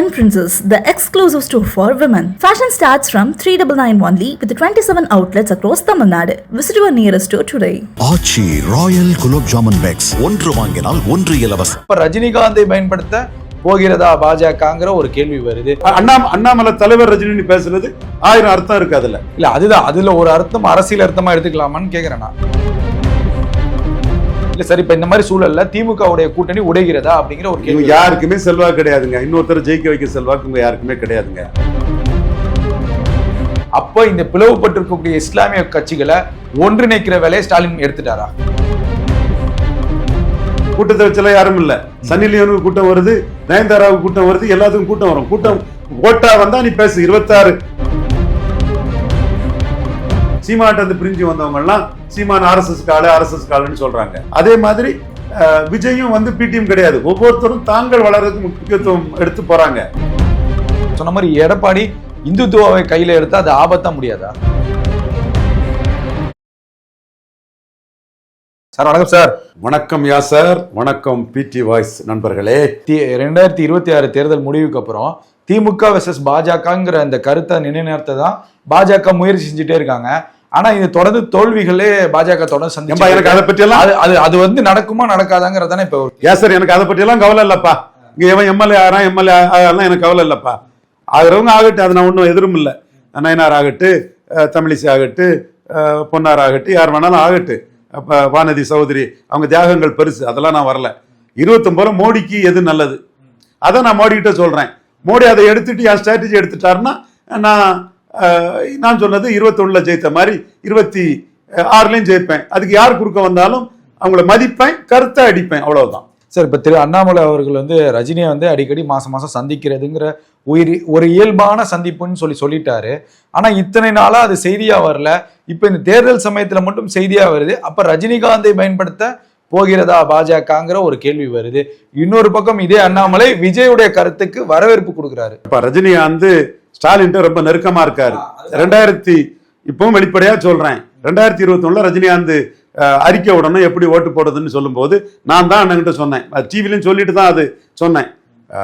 Yen Princess, the exclusive store for women. Fashion starts from 3991 only with 27 outlets across Tamil Nadu. Visit your nearest store today. Aachi royal gulab jamun packs ஒன்று வாங்கினால் ஒன்று இலவசம் இப்ப ரஜினிகாந்தை பயன்படுத்த போகிறதா பாஜகங்கிற ஒரு கேள்வி வருது அண்ணா அண்ணாமலை தலைவர் ரஜினி பேசுறது ஆயிரம் அர்த்தம் இருக்கு அதுல இல்ல அதுதான் அதுல ஒரு அர்த்தம் அரசியல் அர்த்தமா எடுத்துக்கலாமான்னு கேக்குறேன் நான் இல்ல சரி இப்ப இந்த மாதிரி சூழல்ல திமுகவுடைய கூட்டணி உடைகிறதா அப்படிங்கிற ஒரு கேள்வி. யாருக்குமே செல்வாக்கு கிடையாதுங்க. இன்னொருத்தர் ஜெயிக்க வைக்க செல்வாக்கு யாருக்குமே கிடையாதுங்க. அப்ப இந்த பிளவுபட்டிருக்கக்கூடிய இஸ்லாமிய கட்சிகளை ஒன்றிணைக்கிற வேலையை ஸ்டாலின் எடுத்துட்டாரா? கூட்டத்தை வச்செல்லாம் யாரும் இல்ல. லியோனுக்கு கூட்டம் வருது நயன்தாராவுக்கு கூட்டம் வருது எல்லாத்துக்கும் கூட்டம் வரும். கூட்டம் ஓட்டா வந்தா நீ பேசு. இருபத்தாறு சீமாட்ட இருந்து பிரிஞ்சு வந்தவங்க எல்லாம் சீமான் ஆர்எஸ்எஸ் காலு ஆர்எஸ்எஸ் காலுன்னு சொல்றாங்க. அதே மாதிரி விஜயும் வந்து பிடிஎம் கிடையாது. ஒவ்வொருத்தரும் தாங்கள் வளர்றதுக்கு முக்கியத்துவம் எடுத்து போறாங்க. சொன்ன மாதிரி எடப்பாடி இந்துத்துவாவை கையில எடுத்தா அது ஆபத்தா முடியாதா? சார் வணக்கம் சார். வணக்கம் யாசர் வணக்கம் பிடி வாய்ஸ் நண்பர்களே. தி- ரெண்டாயிரத்தி இருபத்தி ஆறு தேர்தல் முடிவுக்கு அப்புறம் திமுக வெர்சஸ் பாஜகங்கிற அந்த கருத்தை நிலைநிறுத்த தான் பாஜக முயற்சி செஞ்சுட்டே இருக்காங்க. ஆனா இது தொடர்ந்து தோல்விகளே பாஜக தொடர்ந்து ஏம்பா எனக்கு அதை சந்திச்சு பற்றி எல்லாம் அது அது வந்து நடக்குமா நடக்காதாங்கிறதானே இப்ப யாசர் எனக்கு அதை பற்றி எல்லாம் கவலை இல்லப்பா. இங்க எவன் எம்எல்ஏ ஆறான் எம்எல்ஏ ஆகலாம் எனக்கு கவலை இல்லப்பா. ஆகிறவங்க ஆகட்டும் அது நான் ஒன்றும் எதிரும் இல்லை. நயனார் ஆகட்டு தமிழிசை ஆகட்டு பொன்னார் ஆகட்டு யார் வேணாலும் ஆகட்டு அப்ப வானதி சகோதரி அவங்க தியாகங்கள் பெருசு அதெல்லாம் நான் வரல. இருபத்தொன்பதுல மோடிக்கு எது நல்லது? அதை நான் மோடி கிட்ட சொல்றேன். மோடி அதை எடுத்துட்டு என் ஸ்ட்ராட்டஜி எடுத்துட்டாருன்னா நான் நான் சொன்னது இருபத்தொன்னுல ஜெயித்த மாதிரி இருபத்தி ஆறுலயும் ஜெயிப்பேன். அதுக்கு யார் குறுக்க வந்தாலும் அவங்கள மதிப்பேன் கருத்தை அடிப்பேன். அவ்வளவுதான். சார் இப்ப திரு அண்ணாமலை அவர்கள் வந்து ரஜினியை வந்து அடிக்கடி மாசம் மாசம் சந்திக்கிறதுங்கிற உயிரி ஒரு இயல்பான சந்திப்புன்னு சொல்லி சொல்லிட்டாரு. ஆனா இத்தனை நாளா அது செய்தியா வரல. இப்ப இந்த தேர்தல் சமயத்துல மட்டும் செய்தியா வருது. அப்ப ரஜினிகாந்தை பயன்படுத்த போகிறதா பாஜகங்கிற ஒரு கேள்வி வருது. இன்னொரு பக்கம் இதே அண்ணாமலை விஜயுடைய கருத்துக்கு வரவேற்பு கொடுக்கிறாரு. இப்ப ரஜினிகாந்த் ஸ்டாலின்ட்ட ரொம்ப நெருக்கமா இருக்காரு. ரெண்டாயிரத்தி இப்பவும் வெளிப்படையா சொல்றேன். ரெண்டாயிரத்தி இருபத்தி ஒண்ணுல ரஜினிகாந்த் அறிக்கை விடணும் எப்படி ஓட்டு போடுறதுன்னு சொல்லும்போது நான் தான் அண்ணன்கிட்ட சொன்னேன். டிவிலையும் சொல்லிட்டு தான் அது சொன்னேன்.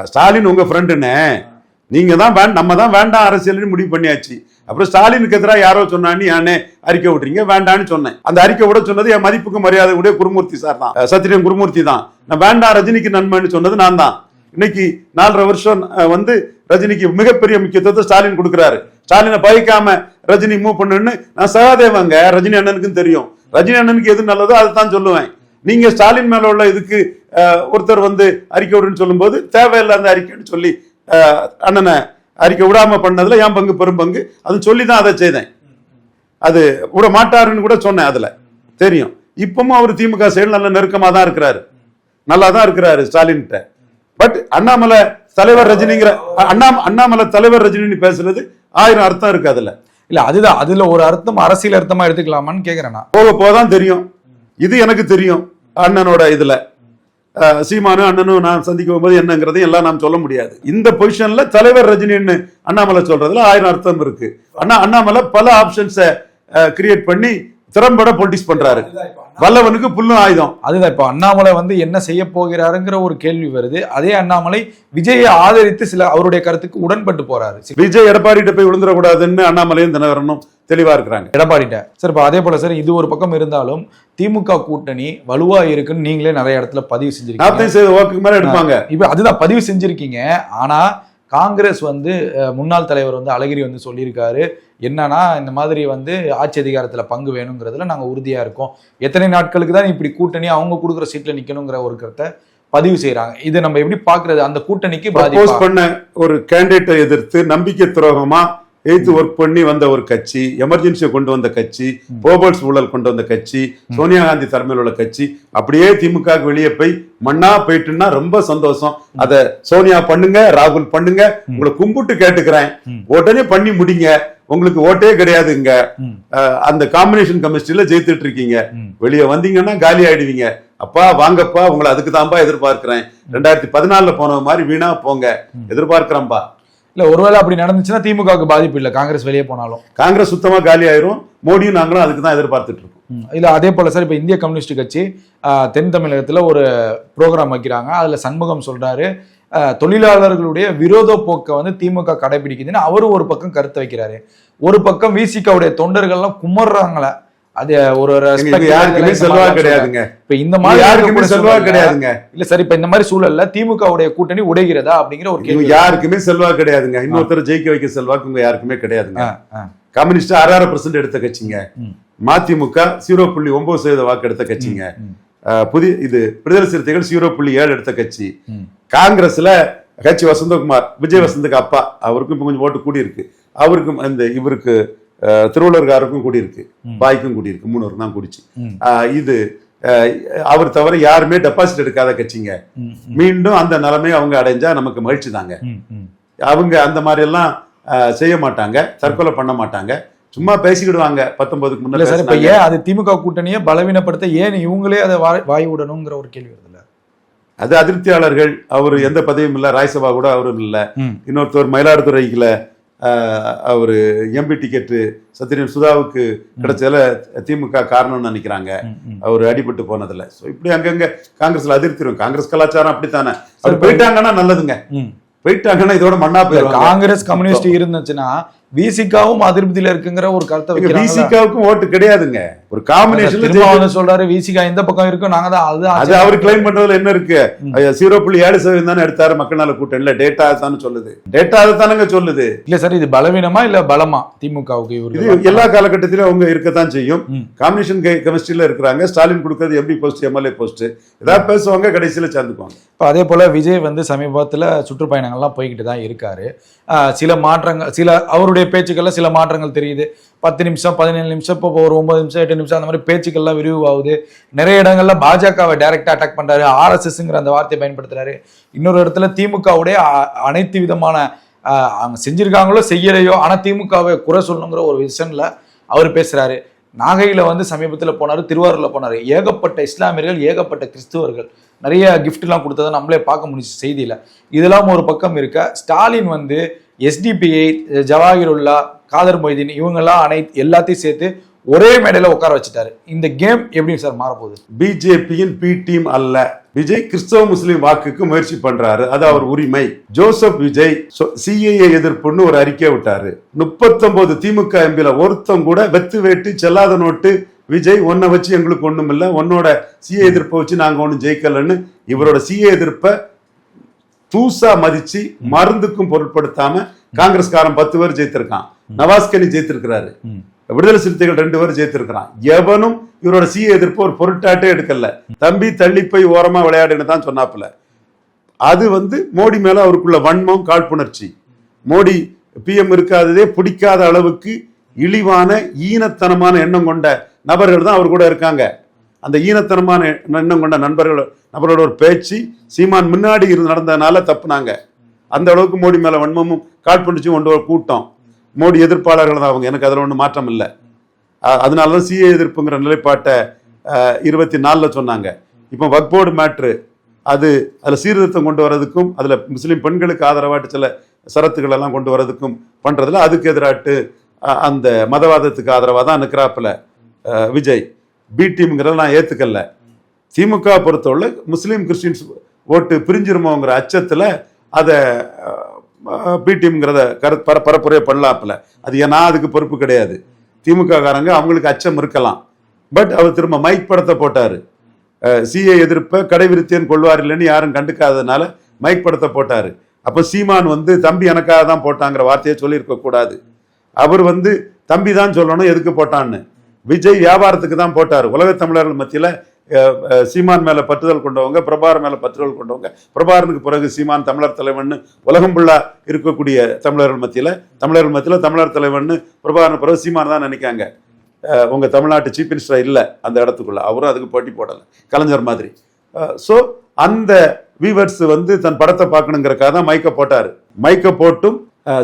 ஸ்டாலின் உங்க ஃப்ரெண்டுன்னு நீங்க தான் வேண் நம்ம தான் வேண்டாம் அரசியல்னு முடிவு பண்ணியாச்சு. அப்புறம் ஸ்டாலினுக்கு எதிராக யாரோ சொன்னான்னு ஏனே அறிக்கை விட்றீங்க வேண்டான்னு சொன்னேன். அந்த அறிக்கை விட சொன்னது என் மதிப்புக்கு மரியாதை உடைய குருமூர்த்தி சார் தான். அஹ், சத்திரியன் குருமூர்த்தி தான். நான் வேண்டாம் ரஜினிக்கு நன்மைன்னு சொன்னது நான் தான். இன்னைக்கு நாலரை வருஷம் வந்து ரஜினிக்கு மிகப்பெரிய முக்கியத்துவத்தை ஸ்டாலின் கொடுக்குறாரு. ஸ்டாலினை பகிக்காம ரஜினி மூவ் பண்ணுன்னு நான் சகாதேவங்க. ரஜினி அண்ணனுக்கும் தெரியும். ரஜினி அண்ணனுக்கு எது நல்லதோ அதை தான் சொல்லுவேன். நீங்க ஸ்டாலின் மேல உள்ள இதுக்கு ஒருத்தர் வந்து அறிக்கை விடுன்னு சொல்லும்போது தேவையில்லாத அறிக்கைன்னு சொல்லி அண்ணனை அறிக்கை விடாம பண்ணதுல என் பங்கு பெரும் பங்கு. அது சொல்லி தான் அதை செய்தேன். அது விட மாட்டாருன்னு கூட சொன்னேன் அதுல. தெரியும். இப்பவும் அவர் திமுக சைடு நல்ல நெருக்கமா தான் இருக்கிறாரு. நல்லா தான் இருக்கிறாரு ஸ்டாலின்கிட்ட. பட் அண்ணாமலை தலைவர் ரஜினிங்கிற அண்ணா அண்ணாமலை தலைவர் ரஜினின்னு பேசுறது ஆயிரம் அர்த்தம் இருக்கு அதுல இல்ல அதுதான். அதுல ஒரு அர்த்தம் அரசியல் அர்த்தமா எடுத்துக்கலாமான்னு கேக்குறேன் போக போக தான் தெரியும். இது எனக்கு தெரியும் அண்ணனோட இதுல. சீமானும் அண்ணனும் நான் சந்திக்கும் போது என்னங்கிறதையும் எல்லாம் நாம் சொல்ல முடியாது. இந்த பொசிஷன்ல தலைவர் ரஜினின்னு அண்ணாமலை சொல்றதுல ஆயிரம் அர்த்தம் இருக்கு. அண்ணா அண்ணாமலை பல ஆப்ஷன்ஸை கிரியேட் பண்ணி திறம்பட பொலிட்டிக்ஸ் பண்றாரு. வல்லவனுக்கு புல்லும் ஆயுதம். அதுதான் இப்போ அண்ணாமலை வந்து என்ன செய்ய போகிறாருங்கிற ஒரு கேள்வி வருது. அதே அண்ணாமலை விஜயை ஆதரித்து சில அவருடைய கருத்துக்கு உடன்பட்டு போறாரு. விஜய் எடப்பாடிட்ட போய் விழுந்துடக்கூடாதுன்னு அண்ணாமலையும் தினகரனும் தெளிவா இருக்கிறாங்க. எடப்பாடிட்ட சார் இப்போ அதே போல சார் இது ஒரு பக்கம் இருந்தாலும் திமுக கூட்டணி வலுவா இருக்குன்னு நீங்களே நிறைய இடத்துல பதிவு செஞ்சிருக்கீங்க. மேல எடுப்பாங்க. இப்போ அதுதான் பதிவு செஞ்சிருக்கீங்க. ஆனா காங்கிரஸ் வந்து முன்னாள் தலைவர் வந்து அழகிரி வந்து சொல்லியிருக்காரு. என்னன்னா இந்த மாதிரி வந்து ஆட்சி அதிகாரத்துல பங்கு வேணுங்கிறதுல நாங்க உறுதியா இருக்கோம். எத்தனை நாட்களுக்கு தான் இப்படி கூட்டணி அவங்க கொடுக்குற சீட்ல நிக்கணுங்கிற ஒரு கருத்தை பதிவு செய்றாங்க. இது நம்ம எப்படி பாக்குறது அந்த கூட்டணிக்கு ப்ரப்போஸ் பண்ண ஒரு கேண்டிடேட்டை எதிர்த்து நம்பிக்கை துரோகமா எய்த்து ஒர்க் பண்ணி வந்த ஒரு கட்சி எமர்ஜென்சியை கொண்டு வந்த கட்சி போபல்ஸ் ஊழல் கொண்டு வந்த கட்சி சோனியா காந்தி தலைமையில் உள்ள கட்சி அப்படியே திமுக வெளியே போய் மண்ணா போயிட்டுன்னா ரொம்ப சந்தோஷம். அத சோனியா பண்ணுங்க ராகுல் பண்ணுங்க உங்களை கும்பிட்டு கேட்டுக்கிறேன். உடனே பண்ணி முடிங்க. உங்களுக்கு ஓட்டே கிடையாது இங்க அந்த காம்பினேஷன் கெமிஸ்ட்ரியில ஜெயித்துட்டு இருக்கீங்க. வெளியே வந்தீங்கன்னா காலி ஆயிடுவீங்க. அப்பா வாங்கப்பா உங்களை அதுக்கு தான்ப்பா எதிர்பார்க்கிறேன். ரெண்டாயிரத்தி பதினாலுல போன மாதிரி வீணா போங்க. எதிர்பார்க்கிறேன்பா. இல்ல ஒருவேளை அப்படி நடந்துச்சுன்னா திமுகவுக்கு பாதிப்பு இல்ல. காங்கிரஸ் வெளியே போனாலும். காங்கிரஸ் சுத்தமா காலி ஆயிரும். மோடியும் நாங்களும் அதுக்கு தான் எதிர்பார்த்துட்டு இருக்கோம். இல்ல அதே போல சார் இப்ப இந்திய கம்யூனிஸ்ட் கட்சி தென் தமிழகத்துல ஒரு ப்ரோக்ராம் வைக்கிறாங்க. அதுல சண்முகம் சொல்றாரு. தொழிலாளர்களுடைய விரோத போக்கை வந்து திமுக கடைபிடிக்குதுன்னு அவரும் ஒரு பக்கம் கருத்து வைக்கிறாரு. ஒரு பக்கம் விசிகாவுடைய தொண்டர்கள்லாம் குமர்றாங்களே அது ஒரு யாருக்குமே செல்வா கிடையாதுங்க. இப்ப இந்த மாதிரி யாருக்குமே செல்வா கிடையாதுங்க. இல்ல சார் இப்ப இந்த மாதிரி சூழல்ல திமுகவுடைய கூட்டணி உடைகிறதா அப்படிங்கிற ஒரு கேள்வி. யாருக்குமே செல்வா கிடையாதுங்க. இன்னொருத்தர் ஜெயிக்க வைக்க செல்வாக்கு இவங்க யாருக்குமே கிடையாதுங்க. கம்யூனிஸ்ட் அரை பர்சன்ட் எடுத்த கட்சிங்க. மதிமுக ஜீரோ புள்ளி ஒன்பது சதவீத வாக்கு எடுத்த கட்சிங்க. புதிய இது விடுதலை சிறுத்தைகள் ஜீரோ புள்ளி ஏழு எடுத்த கட்சி. காங்கிரஸ்ல கட்சி வசந்தகுமார் விஜய் வசந்துக்கு அப்பா அவருக்கும் கொஞ்சம் ஓட்டு கூடி இருக்கு அவருக்கும் இந்த இவருக்கு திருவள்ளுவர்காருக்கும் கூடி இருக்கு பாய்க்கும் கூடி இருக்கு மூணு தான் கூடிச்சு. இது அவர் தவிர யாருமே டெபாசிட் எடுக்காத கட்சிங்க. மீண்டும் அந்த நிலைமை அவங்க அடைஞ்சா நமக்கு மகிழ்ச்சி தாங்க. அவங்க அந்த மாதிரி எல்லாம் செய்ய மாட்டாங்க தற்கொலை பண்ண மாட்டாங்க. சும்மா பேசிக்கிடுவாங்க. பத்தொன்பதுக்கு இல்ல சார் இப்ப முன்னாடி ஏன் அது திமுக கூட்டணியை பலவீனப்படுத்த ஏன் இவங்களே அதை வாய் வாய் விடணுங்கிற ஒரு கேள்வி வருதுல்ல அது அதிருப்தியாளர்கள். அவர் எந்த பதவியும் இல்ல ராய்சபா கூட அவரும் இல்ல. இன்னொருத்தர் மயிலாடுதுறைக்குல அவர் எம்பி டிக்கெட்டு சத்திரியன் சுதாவுக்கு கிடைச்சதுல திமுக காரணம்னு நினைக்கிறாங்க. அவர் அடிபட்டு போனதுல. ஸோ இப்படி அங்கங்க காங்கிரஸ்ல அதிருப்தி காங்கிரஸ் கலாச்சாரம் அப்படித்தானே? அவர் போயிட்டாங்கன்னா நல்லதுங்க. போயிட்டாங்கன்னா இதோட மண்ணா போயிருவாங்க காங்கிரஸ் கம்யூனிஸ்ட் இருந்துச்சுன்னா விசிகாவும் அதிருப்தியில இருக்குங்கிற ஒரு கருத்தை விசிகாவுக்கும் ஓட்டு கிடையாதுங்க. ஒரு காம்பினேஷன் சொல்றாரு விசிகா எந்த பக்கம் இருக்கும் நாங்க தான் அது அது அவர் கிளைம் பண்றதுல என்ன இருக்கு? ஜீரோ புள்ளி ஏழு சதவீதம் தானே எடுத்தாரு மக்கள் நல கூட்டணியில டேட்டா தானே சொல்லுது. டேட்டா தானங்க சொல்லுது. இல்ல சார் இது பலவீனமா இல்ல பலமா? திமுகவுக்கு இது எல்லா காலகட்டத்திலும் அவங்க இருக்கத்தான் செய்யும். காம்பினேஷன் கெமிஸ்ட்ரியில இருக்கிறாங்க. ஸ்டாலின் கொடுக்கறது எம்பி போஸ்ட் எம்எல்ஏ போஸ்ட் ஏதாவது பேசுவாங்க கடைசியில சேர்ந்துக்குவாங்க இப்போ அதே போல விஜய் வந்து சமீபத்தில் சுற்றுப்பயணங்கள்லாம் போய்கிட்டு தான் இருக்காரு. சில மாற்றங்கள் சில அவருடைய பேச்சுக்கள்ல சில மாற்றங்கள் தெரியுது. பத்து நிமிஷம் பதினேழு நிமிஷம் இப்போ ஒரு ஒன்பது நிமிஷம் எட்டு நிமிஷம் அந்த மாதிரி பேச்சுக்கள்லாம் விரிவாகுது நிறைய இடங்கள்ல பாஜகவை டைரக்டா அட்டாக் பண்றாரு. ஆர்எஸ்எஸ்ங்கிற அந்த வார்த்தையை பயன்படுத்துறாரு. இன்னொரு இடத்துல திமுகவுடைய அனைத்து விதமான அவங்க செஞ்சிருக்காங்களோ செய்யலையோ ஆனா திமுகவை குறை சொல்லணுங்கிற ஒரு விஷன்ல அவர் பேசுறாரு. நாகையில வந்து சமீபத்தில் போனார் திருவாரூர்ல போனார். ஏகப்பட்ட இஸ்லாமியர்கள் ஏகப்பட்ட கிறிஸ்துவர்கள் நிறைய கிஃப்ட்லாம் கொடுத்ததை நம்மளே பார்க்க முடிஞ்சு செய்தியில். இதெல்லாம் ஒரு பக்கம் இருக்க. ஸ்டாலின் வந்து எஸ்டிபிஐ ஜவாஹிருல்லா காதர் மொய்தீன் இவங்கெல்லாம் அனைத்து எல்லாத்தையும் சேர்த்து ஒரே மேடையில் உட்கார வச்சுட்டாரு. இந்த கேம் எப்படி சார் மாறப்போகுது? பிஜேபியின் பி டீம் அல்ல. விஜய் கிறிஸ்தவ முஸ்லீம் வாக்குக்கு முயற்சி பண்றாரு. அது அவர் உரிமை. ஜோசப் விஜய் சிஏஏ எதிர்ப்புன்னு ஒரு அறிக்கை விட்டாரு. முப்பத்தொன்பது திமுக எம்பில ஒருத்தம் கூட வெத்து வேட்டு செல்லாத நோட்டு விஜய் உன்னை வச்சு எங்களுக்கு ஒண்ணும் இல்லை உன்னோட சிஏ எதிர்ப்பை வச்சு நாங்க ஒன்றும் ஜெயிக்கலன்னு இவரோட சிஏ எதிர்ப்பை தூசா மதிச்சு மருந்துக்கும் பொருட்படுத்தாம காங்கிரஸ்காரன் பத்து பேர் ஜெயித்திருக்கான். நவாஸ்கனி ஜெயித்திருக்கிறாரு. விடுதலை சிறுத்தைகள் ரெண்டு பேரும் ஜெயித்திருக்கிறான். எவனும் இவரோட சிஏ எதிர்ப்பு ஒரு பொருட்டாட்டே எடுக்கல. தம்பி தள்ளி போய் ஓரமா விளையாடுன்னு தான் சொன்னாப்புல. அது வந்து மோடி மேல அவருக்குள்ள வன்மம் காழ்ப்புணர்ச்சி. மோடி பிஎம் இருக்காததே பிடிக்காத அளவுக்கு இழிவான ஈனத்தனமான எண்ணம் கொண்ட நபர்கள் தான் அவர் கூட இருக்காங்க. அந்த ஈனத்தனமான எண்ணம் கொண்ட நண்பர்கள் நபரோட ஒரு பேச்சு சீமான் முன்னாடி இருந்து நடந்ததுனால தப்புனாங்க. அந்த அளவுக்கு மோடி மேல வன்மமும் காழ்ப்புணர்ச்சியும் கொண்டு ஒரு கூட்டம். மோடி எதிர்ப்பாளர்கள் தான் அவங்க. எனக்கு அதில் ஒன்றும் மாற்றம் இல்லை. அதனால தான் சிஏ எதிர்ப்புங்கிற நிலைப்பாட்டை இருபத்தி நாலில் சொன்னாங்க. இப்போ வக்போர்டு மேட்ரு அது அதில் சீர்திருத்தம் கொண்டு வரதுக்கும் அதில் முஸ்லீம் பெண்களுக்கு ஆதரவாட்டு சில சரத்துக்கள் எல்லாம் கொண்டு வரதுக்கும் பண்ணுறதுல அதுக்கு எதிராட்டு அந்த மதவாதத்துக்கு ஆதரவாக தான் நிற்கிறாப்பில் விஜய். பி டீம்ங்கிறத நான் ஏற்றுக்கல திமுக பொறுத்தவரை முஸ்லீம் கிறிஸ்டின்ஸ் ஓட்டு பிரிஞ்சிருமோங்கிற அச்சத்தில் அதை பி டீம்ங்கிறத கரு பர பரப்புரையை பண்ணலாப்புல. அது நான் அதுக்கு பொறுப்பு கிடையாது. திமுக காரங்க அவங்களுக்கு அச்சம் இருக்கலாம். பட் அவர் திரும்ப மைக் படத்தை போட்டாரு. சிஏ எதிர்ப்பை கடைவிருத்தேன் கொள்வார் இல்லைன்னு யாரும் கண்டுக்காததுனால மைக் படத்தை போட்டாரு. அப்போ சீமான் வந்து தம்பி எனக்காக தான் போட்டாங்கிற வார்த்தையை சொல்லியிருக்க கூடாது. அவர் வந்து தம்பி தான் சொல்லணும் எதுக்கு போட்டான்னு? விஜய் வியாபாரத்துக்கு தான் போட்டார். உலக தமிழர்கள் மத்தியில் சீமான் மேல பற்றுதல் கொண்டவங்க பிரபாரம் மேல பற்றுதல் கொண்டவங்க. பிரபாரனுக்கு பிறகு சீமான் தமிழர் தலைவன் உலகம் ஃபுல்லா இருக்கக்கூடிய தமிழர்கள் மத்தியில் தமிழர்கள் மத்தியில் தமிழர் தலைவன் பிரபாகரன் பிறகு சீமான் தான் நினைக்காங்க. உங்கள் உங்க தமிழ்நாட்டு சீஃப் மினிஸ்டர் இல்லை அந்த இடத்துக்குள்ள. அவரும் அதுக்கு போட்டி போடலை. கலைஞர் மாதிரி. ஸோ அந்த வீவர்ஸ் வந்து தன் படத்தை பார்க்கணுங்கிறக்காக தான் மைக்க போட்டார். மைக்க போட்டும்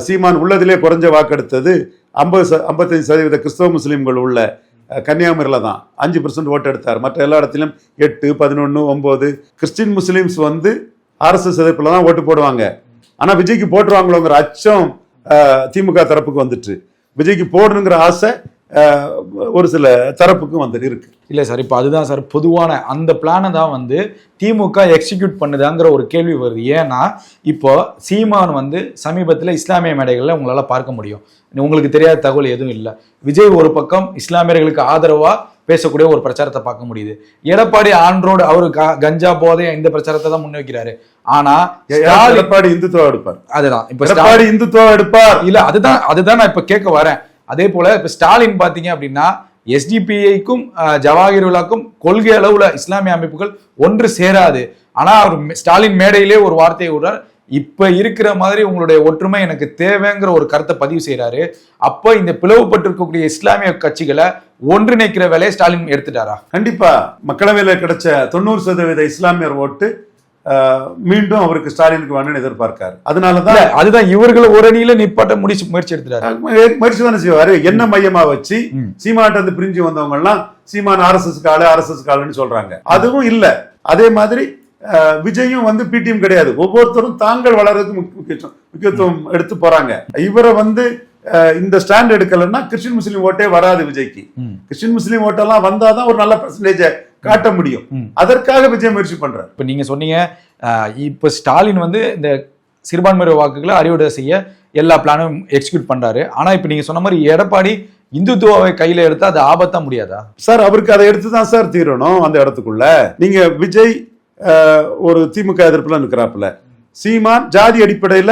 சீமான் உள்ளதிலே குறைஞ்ச வாக்கெடுத்தது ஐம்பது ச ஐம்பத்தஞ்சு சதவீத கிறிஸ்தவ முஸ்லீம்கள் உள்ள கன்னியாகுமரியில தான். அஞ்சு பர்சன்ட் ஓட்டு எடுத்தார். மற்ற எல்லா இடத்திலும் எட்டு பதினொன்று ஒம்பது கிறிஸ்டின் முஸ்லீம்ஸ் வந்து ஆர்எஸ்எஸ் எதிர்ப்பில் தான் ஓட்டு போடுவாங்க. ஆனால் விஜய்க்கு போட்டுருவாங்களோங்கிற அச்சம் திமுக தரப்புக்கு வந்துட்டு விஜய்க்கு போடணுங்கிற ஆசை ஒரு சில தரப்புக்கும் வந்து இருக்கு. இல்ல சார் இப்போ அதுதான் சார் பொதுவான அந்த பிளானை தான் வந்து திமுக எக்ஸிக்யூட் பண்ணுதாங்கிற ஒரு கேள்வி வருது. ஏன்னா இப்போ சீமான் வந்து சமீபத்தில் இஸ்லாமிய மேடைகளில் உங்களால பார்க்க முடியும். உங்களுக்கு தெரியாத தகவல் எதுவும் இல்லை. விஜய் ஒரு பக்கம் இஸ்லாமியர்களுக்கு ஆதரவா பேசக்கூடிய ஒரு பிரச்சாரத்தை பார்க்க முடியுது. எடப்பாடி ஆண்ட்ரோடு அவரு கஞ்சா போதை இந்த பிரச்சாரத்தை தான் முன்வைக்கிறாரு. ஆனா எடப்பாடி இந்துத்துவா எடுப்பார். அதுதான். இப்ப எடப்பாடி இந்துத்துவா எடுப்பார். இல்ல அதுதான் அதுதான் நான் இப்ப கேட்க வரேன். அதே போல இப்ப ஸ்டாலின் பாத்தீங்க அப்படின்னா எஸ்டிபிஐக்கும் ஜவாஹிருல்லாக்கும் கொள்கை அளவுல இஸ்லாமிய அமைப்புகள் ஒன்று சேராது. ஆனா அவர் ஸ்டாலின் மேடையிலே ஒரு வார்த்தையை விடுறார். இப்ப இருக்கிற மாதிரி உங்களுடைய ஒற்றுமை எனக்கு தேவைங்கிற ஒரு கருத்தை பதிவு செய்யறாரு அப்ப இந்த பிளவுபட்டிருக்கக்கூடிய இஸ்லாமிய கட்சிகளை ஒன்றிணைக்கிற வேலையை ஸ்டாலின் எடுத்துட்டாரா? கண்டிப்பா. மக்களவையில கிடைச்ச தொண்ணூறு சதவீத இஸ்லாமியர் ஓட்டு மீண்டும் அவருக்கு ஸ்டாலினுக்கு வேணும்னு எதிர்பார்க்காரு. அதனாலதான் அதுதான் இவர்களை ஒரு அணியில நிப்பாட்ட முடிச்சு முயற்சி எடுத்துட்டாரு. முயற்சி தானே செய்வாரு. என்ன மையமா வச்சு. சீமாட்ட இருந்து பிரிஞ்சு வந்தவங்க எல்லாம் சீமான் ஆர்எஸ்எஸ் காலு ஆர்எஸ்எஸ் காலுன்னு சொல்றாங்க. அதுவும் இல்ல. அதே மாதிரி விஜயும் வந்து பிடிஎம் கிடையாது. ஒவ்வொருத்தரும் தாங்கள் வளர்றதுக்கு முக்கிய- முக்கியத்துவம் முக்கியத்துவம் எடுத்து போறாங்க. இவரை வந்து இந்த ஸ்டாண்ட் எடுக்கலைன்னா கிறிஸ்டின் முஸ்லீம் ஓட்டே வராது விஜய்க்கு. கிறிஸ்டின் முஸ்லீம் ஓட்டெல்லாம் வந்தாதான் ஒரு நல்ல பர்சன்டேஜை காட்ட முடியும். அதற்காக விஜய் முயற்சி பண்றாரு. இப்போ நீங்க சொன்னீங்க இப்போ ஸ்டாலின் வந்து இந்த சிறுபான்மையினர் வாக்குகளை அறிவுரை செய்ய எல்லா பிளானும் எக்ஸிக்யூட் பண்றாரு. ஆனா இப்போ நீங்க சொன்ன மாதிரி எடப்பாடி இந்துத்துவாவை கையில எடுத்தா அது ஆபத்தா முடியாதா? சார் அவருக்கு அதை எடுத்து தான் சார் தீரணும் அந்த இடத்துக்குள்ள. நீங்க விஜய் ஒரு திமுக எதிர்ப்புல நிற்கிறாப்புல சீமான் ஜாதி அடிப்படையில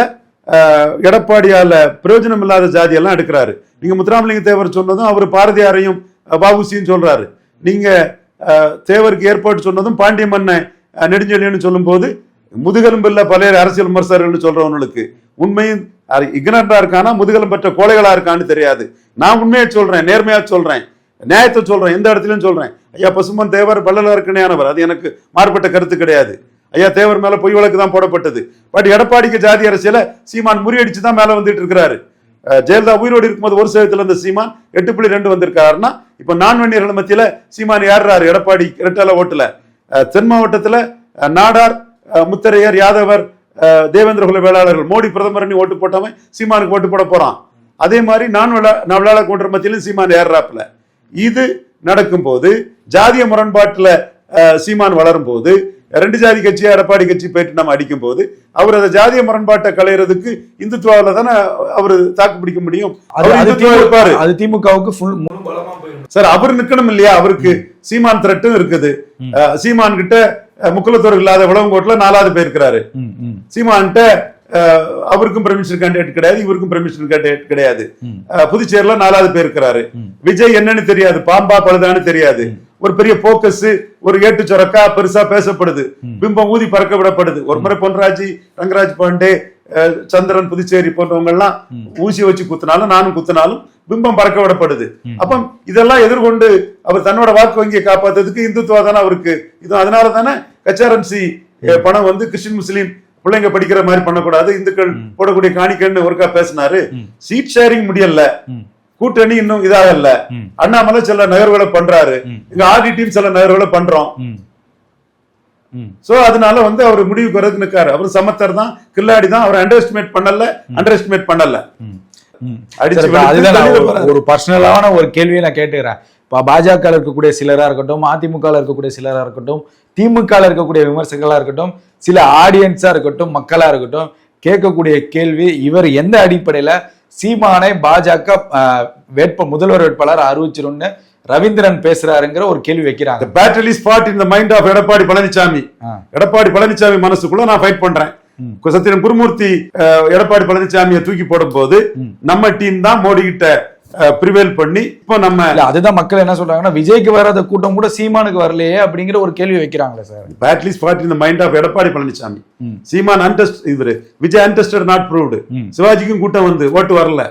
எடப்பாடியால பிரயோஜனம் இல்லாத ஜாதியெல்லாம் எடுக்கிறாரு. நீங்க முத்துராமலிங்க தேவர் சொன்னதும் அவர் பாரதியாரையும் அஹ், வஉசியும் சொல்றாரு. நீங்க அஹ், தேவருக்கு ஏற்பாடு சொன்னதும் பாண்டிய மன்னன் அஹ், நெடுஞ்செழியன்னு சொல்லும்போது முதுகெலும்பில்ல பழைய அரசியல் விமர்சகர்கள் சொல்றவங்களுக்கு உண்மையும் இக்னண்டா இருக்கானா முதுகெலும் பெற்ற கோழைகளா இருக்கான்னு தெரியாது. நான் உண்மையை சொல்றேன் நேர்மையா சொல்றேன் நியாயத்தை சொல்றேன் எந்த இடத்துலயும் சொல்றேன். ஐயா பசுமன் தேவர் வள்ளலாருக்கு அது எனக்கு மாறுபட்ட கருத்து கிடையாது. ஐயா தேவர் மேல பொய் வழக்கு தான் போடப்பட்டது. பட் எடப்பாடிக்கு ஜாதி அரசியல சீமான் முறியடிச்சு தான் மேல வந்துட்டு இருக்கிறாரு. ஜெயலலிதா உயிரோடு இருக்கும்போது ஒரு சேவத்தில் இருந்த சீமான் எட்டு புள்ளி ரெண்டு வந்திருக்காருன்னா இப்போ நான் வன்னியர்கள் மத்தியில் சீமான் ஏறுறாரு எடப்பாடி இரட்டல ஓட்டுல. தென் மாவட்டத்தில் நாடார் முத்தரையர் யாதவர் தேவேந்திர குல வேளாளர்கள் மோடி பிரதமர் ஓட்டு போட்டவன் சீமானுக்கு ஓட்டு போட போறான். அதே மாதிரி நான் விளா நான் விளையாட கூட்டுற மத்தியிலும் சீமான் ஏறுறாப்புல இது நடக்கும்போது ஜாதிய முரண்பாட்டில் சீமான் வளரும் போது ரெண்டு ஜாதி கட்சி எடப்பாடி கட்சி போயிட்டு நம்ம அடிக்கும் போது அவர் அந்த ஜாதிய முரண்பாட்டை களையிறதுக்கு இந்துத்துவாவில தானே அவர் தாக்கு பிடிக்க முடியும்? அது இருப்பாரு. திமுகவுக்கு ஃபுல் சார் அவர் நிக்கணும் இல்லையா? அவருக்கு சீமான் த்ரெட்டும் இருக்குது. சீமான் கிட்ட முக்குலத்தோர் இல்லாத விளவங்கோட்டுல நாலாவது பேர் இருக்கிறாரு. சீமான்கிட்ட அவருக்கும் பெர்மிஷன் கேண்டிடேட் கிடையாது இவருக்கும் பெர்மிஷன் கேண்டிடேட் கிடையாது. புதுச்சேரியில நாலாவது பேர் இருக்கிறாரு. விஜய் என்னன்னு தெரியாது பாம்பா பழுதான்னு தெரியாது. ஒரு பெரிய போக்கஸ் ஒரு ஏட்டு சொரக்கா பெருசா பேசப்படுது. பிம்பம் ஊதி பறக்க விடப்படுது. ஒரு முறை பொன்ராஜி ரங்கராஜ் பாண்டே சந்திரன் புதுச்சேரி போன்றவங்க எல்லாம் ஊசி வச்சு குத்தினாலும் நானும் குத்தினாலும் பிம்பம் பறக்க விடப்படுது. அப்ப இதெல்லாம் எதிர்கொண்டு அவர் தன்னோட வாக்கு வங்கியை காப்பாத்துறதுக்கு இந்துத்துவா தானே அவருக்கு. இது அதனால தானே கச்சாரன்சி பணம் வந்து கிறிஸ்டின் முஸ்லீம் பிள்ளைங்க படிக்கிற மாதிரி பண்ணக்கூடாது. இந்துக்கள் போடக்கூடிய காணிக்கன்னு ஒருக்கா பேசினாரு. சீட் ஷேரிங் முடியல. கூட்டணி இன்னும் இதாகல. அண்ணாமலை சில நகர்வுகளை பண்றாரு. எங்க ஆடி டீம் சில நகர்வுகளை பண்றோம். சோ அதனால வந்து அவர் முடிவுக்கு வரதுக்கு நிக்காரு. அவர் சமத்தர் தான் கில்லாடி தான் அவர் அண்டர் எஸ்டிமேட் பண்ணல. அண்டர் எஸ்டிமேட் பண்ணல ஒரு- பர்சனலான ஒரு கேள்வியை நான் கேட்டுக்கிறேன். இப்போ பாஜக இருக்கக்கூடிய சிலரா இருக்கட்டும் அதிமுக இருக்கக்கூடிய சிலரா இருக்கட்டும் திமுக இருக்கக்கூடிய விமர்சகர்களா இருக்கட்டும் சில ஆடியன்ஸா இருக்கட்டும் மக்களா இருக்கட்டும் கேட்கக்கூடிய கேள்வி இவர் எந்த அடிப்படையில சீமானை பாஜக வேட்ப முதல்வர் வேட்பாளர் அறிவிச்சிரும்னு ரவீந்திரன் பேசுறாருங்கிற ஒரு கேள்வி வைக்கிறாங்க. Battle is fought in the mind of Edappadi Palaniswami. Edappadi Palaniswami மனசுக்குள்ள நான் ஃபைட் பண்றேன். சத்தியன் குருமூர்த்தி எடப்பாடி பழனிசாமியை தூக்கி போடும் போது நம்ம டீம் தான் மோடி கிட்ட ப்ரிவேல் பண்ணி இப்போ நம்ம அதுதான் மக்கள் என்ன சொல்றாங்கன்னா விஜய்க்கு வராத கூட்டம் கூட சீமானுக்கு வரலையே அப்படிங்கிற ஒரு கேள்வி வைக்கிறாங்களே sir. Battle is fought in the mind of Edappadi Palaniswami Seeman untest இவரு விஜய் அன்டெஸ்டட் நாட் ப்ரூவ்டு சிவாஜிக்கும் கூட்டம் வந்து ஓட்டு வரல.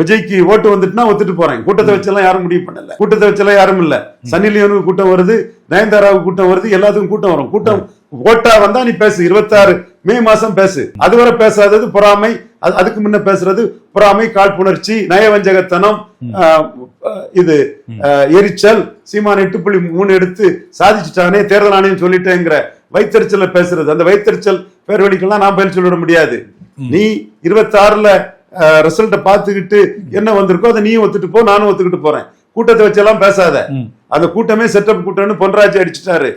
விஜய்க்கு ஓட்டு வந்துட்டுனா ஒத்துட்டு போறேன் கூட்டத்தை வச்செல்லாம் யாரும் முடிவு பண்ணல. கூட்டத்தை வச்செல்லாம் யாரும் இல்ல. லியோனுக்கு கூட்டம் வருது நயன்தாராவுக்கு கூட்டம் வருது எல்லாத்துக்கும் கூட்டம் வரும். கூட்டம் ஓட்டா வந்தா நீ பேசு. இருபத்தாறு மே மாசம் பேசு. அதுவரை பேசாதது பொறாமை. அது- அதுக்கு முன்ன பேசுறது பொறாமை காழ்ப்புணர்ச்சி நயவஞ்சகத்தனம் இது எரிச்சல் சீமான் எட்டு புள்ளி மூணு எடுத்து சாதிச்சுட்டானே தேர்தல் ஆணையம் சொல்லிட்டேங்கிற வைத்தறிச்சல பேசுறது. அந்த வைத்தறிச்சல் பேர் வழிக்கெல்லாம் நான் பதில் சொல்லிட முடியாது. நீ இருபத்தாறுல ரிசல்ட்டை பார்த்துக்கிட்டு என்ன வந்திருக்கோ அதை நீயும் ஒத்துட்டு போ நானும் ஒத்துக்கிட்டு போறேன். கூட்டத்தை வச்செல்லாம் பேசாத. அந்த கூட்டமே செட்டப் கூட்டம்னு பொன்ராஜ் அடிச்சிட்டாரு.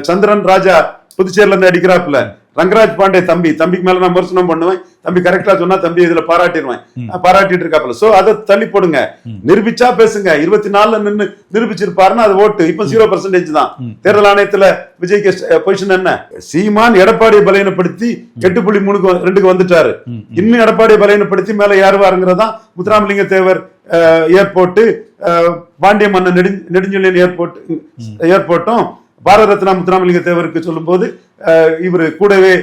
சந்திரன் ராஜா புதுச்சேரியில இருந்து அடிக்கிறாப்புல. ரங்கராஜ் பாண்டே தம்பி தம்பிக்கு மேல நான் விமர்சனம் பண்ணுவேன். தம்பி கரெக்டா சொன்னா தம்பி இதுல பாராட்டிடுவேன். பாராட்டிட்டு இருக்காப்புல சோ அதை தள்ளி போடுங்க. நிரூபிச்சா பேசுங்க. இருபத்தி நாலுல நின்னு நிரூபிச்சிருப்பாருன்னா அது ஓட்டு இப்ப ஜீரோ பர்சன்டேஜ் தான். தேர்தல் ஆணையத்துல விஜய்க்கு பொசிஷன் என்ன? சீமான் எடப்பாடியை பலவீனப்படுத்தி எட்டு புள்ளி மூணுக்கு ரெண்டுக்கு வந்துட்டாரு. இன்னும் எடப்பாடியை பலவீனப்படுத்தி மேல யாருவாருங்கிறதா முத்துராமலிங்க தேவர் ஏர்போர்ட் பாண்டிய மன்னன் நெடு நெடுஞ்செழியன் ஏர்போர்ட் ஏர்போர்ட்டும் பாரத ரத்னா முத்துராமலிங்க தேவருக்கு சொல்லும்போது இவர் கூடவே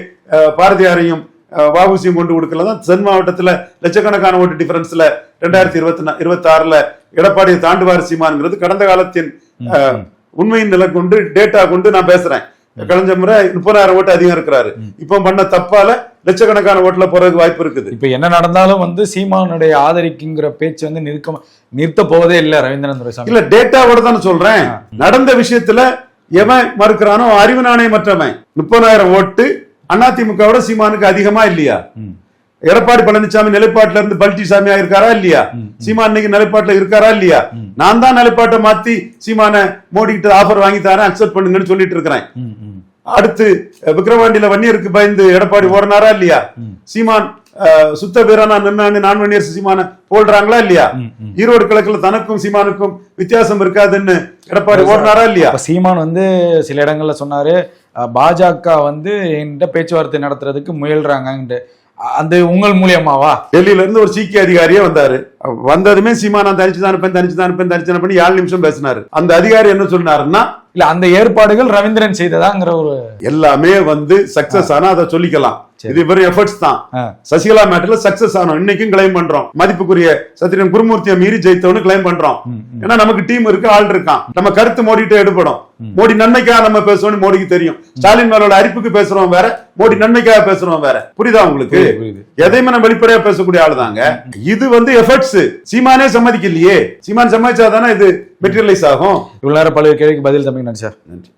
பாரதியாரையும் அஹ், வஉசியும் கொண்டு கொடுக்கல. தான் தென் மாவட்டத்துல லட்சக்கணக்கான ஓட்டு டிஃபரன்ஸ்ல ரெண்டாயிரத்தி இருபத்தி இருபத்தி ஆறுல எடப்பாடியை தாண்டுவார் சீமான்ங்கிறது கடந்த காலத்தின் உண்மையின் நிலை கொண்டு டேட்டா கொண்டு நான் பேசுறேன். கலைஞ்ச முறை முப்பதாயிரம் ஓட்டு அதிகம் இருக்கிறாரு. இப்போ பண்ண தப்பால லட்சக்கணக்கான ஓட்டுல போறதுக்கு வாய்ப்பு இருக்குது. இப்ப என்ன நடந்தாலும் வந்து சீமானுடைய ஆதரிக்குங்கிற பேச்சு வந்து நிற்க நிறுத்த போவதே இல்ல ரவீந்திரன் துரைசாமி இல்ல டேட்டாவோட தானே சொல்றேன். நடந்த விஷயத்துல எவன் மறுக்கிறானோ அறிவு நாணயமற்றவன் முப்பதாயிரம் ஓட்டு அதிமுகவோட சீமானுக்கு அதிகமா இல்லையா? எடப்பாடி பழனிசாமி நிலைப்பாட்டுல இருந்து பல்டிசாமியா இருக்காரா இல்லையா? சீமான் இன்னைக்கு நிலைப்பாட்டுல இருக்காரா இல்லையா? நான் தான் நிலைப்பாட்டை மாத்தி சீமான மோடி கிட்ட ஆஃபர் வாங்கி தரேன் அக்செப்ட் பண்ணுங்கன்னு சொல்லிட்டு இருக்கிறேன். அடுத்து அஹ், விக்கிரவாண்டியில வன்னியருக்கு பயந்து எடப்பாடி ஓடினாரா இல்லையா? சீமான் சுத்த வீரனா நின்னான்னு நான் வன்னியர் சீமான போல்றாங்களா இல்லையா? ஈரோடு கிழக்குல தனக்கும் சீமானுக்கும் வித்தியாசம் இருக்காதுன்னு எடப்பாடி ஓடினாரா இல்லையா? சீமான் வந்து சில இடங்கள்ல சொன்னாரு பாஜக வந்து என்கிட்ட பேச்சுவார்த்தை நடத்துறதுக்கு முயல்றாங்கன்ட்டு. அந்த உங்கள் மூலியமாவா? டெல்லியில இருந்து ஒரு சீக்கிய அதிகாரியே வந்தாரு. வந்ததுமே சீமா நான் தனிச்சு தான் இருப்பேன் தனிச்சு தான் இருப்பேன் தனிச்சு தான் இருப்பேன் ஏழு நிமிஷம் பேசினாரு. அந்த அதிகாரி என்ன சொன்னாருன்னா இல்ல அந்த ஏற்பாடுகள் ரவீந்திரன் செய்ததாங்கிற ஒரு எல்லாமே வந்து சக்சஸ் ஆனா அதை சொல்லிக்கலாம். இது வெறும் எஃபர்ட்ஸ் தான். சசிகலா மேட்டர்ல சக்சஸ் ஆனோம். இன்னைக்கும் கிளைம் பண்றோம். மதிப்புக்குரிய சத்திரியன் குருமூர்த்தியை மீறி ஜெயித்தவனு கிளைம் பண்றோம். ஏன்னா நமக்கு டீம் இருக்கு ஆள் இருக்கான். நம்ம கருத்து மோடிட்டு எடுப்படும் மோடி நன்மைக்காக நம்ம பேசுவோம்னு மோடிக்கு தெரியும். ஸ்டாலின் மேலோட அரிப்புக்கு பேசுறோம் வேற மோடி நன்மைக்காக பேசுறோம் வேற. புரியுதா உங்களுக்கு. எதையுமே நம்ம வெளிப்படையா பேசக்கூடிய ஆளு தாங்க இது வந்து எஃபர்ட்ஸ் சீமானே சம்மதிக்கலையே. சீமான் சம்மதிச்சாதானே இது மெட்டீரியலைஸ் ஆகும்? இவ்வளவு நேரம் பல்வேறு கேள்விக்கு பதில் தம்பி நன்றி சார். நன்றி.